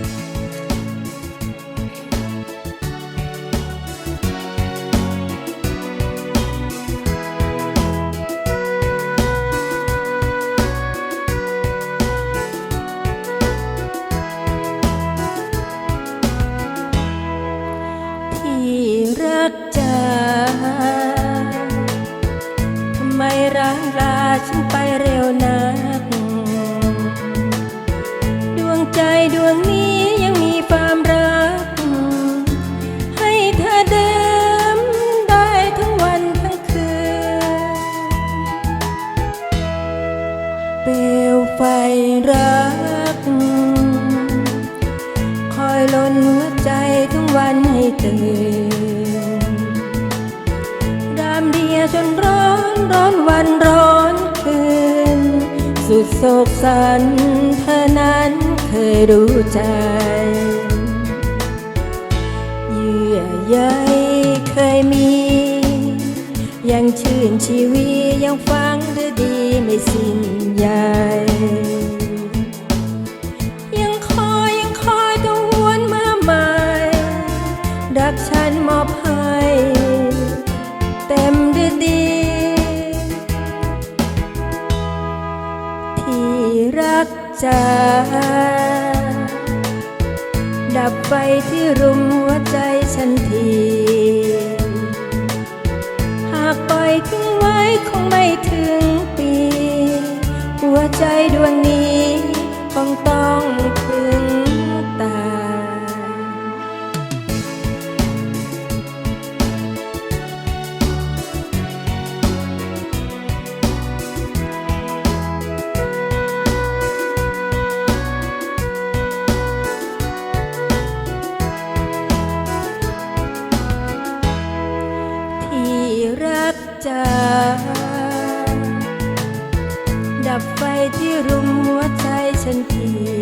ที่รักจ๋าทำไมร้างลาฉันไปเร็วนัก ใจดวงนี้ยังมีความรัก ให้เธอเดิมได้ทั้งวันทั้งคืน เปลวไฟรัก คอยลนหัวใจทั้งวันให้ตื่นรามเดียจนร้อนร้อนวันร้อนคืน สุดโศกสันเธอนั้นเคยรู้ใจเยื่อใยเคยมี ยังชื่นชีวียังฟังดดีไม่สิ้นใยยังคอยยังคอยตัวหวนมาใหม่ รักฉันมอบให้ รักจาดับไฟที่รุมหัวใจฉันที หากปล่อยทิ้งไว้คงไม่ถึงปี หัวใจดวงนี้คงต้องพึง จ๋าดับไฟที่รุมหัวใจฉันที